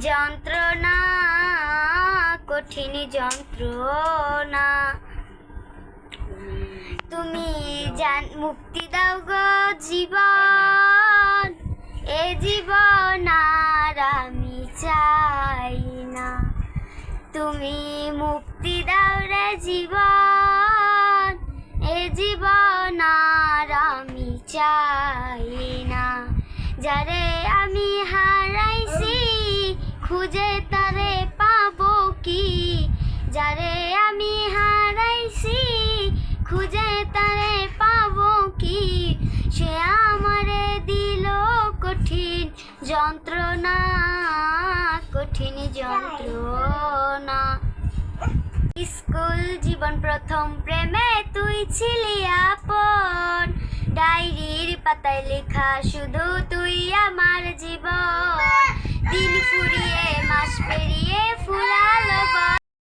যন্ত্রণা, কঠিন যন্ত্রণা। তুমি জান, মুক্তি দাও গো জীবন। এ জীবন আর আমি চাই না। তুমি মুক্তি দাও রে জীবন। এ জীবন আর আমি চাই না। যারে আমি হারাইছি যন্ত্রণা, কঠিন যন্ত্রণা। স্কুল জীবন প্রথম প্রেমে তুই ছিলি আপন। ডায়েরির পাতায় লেখা শুধু তুই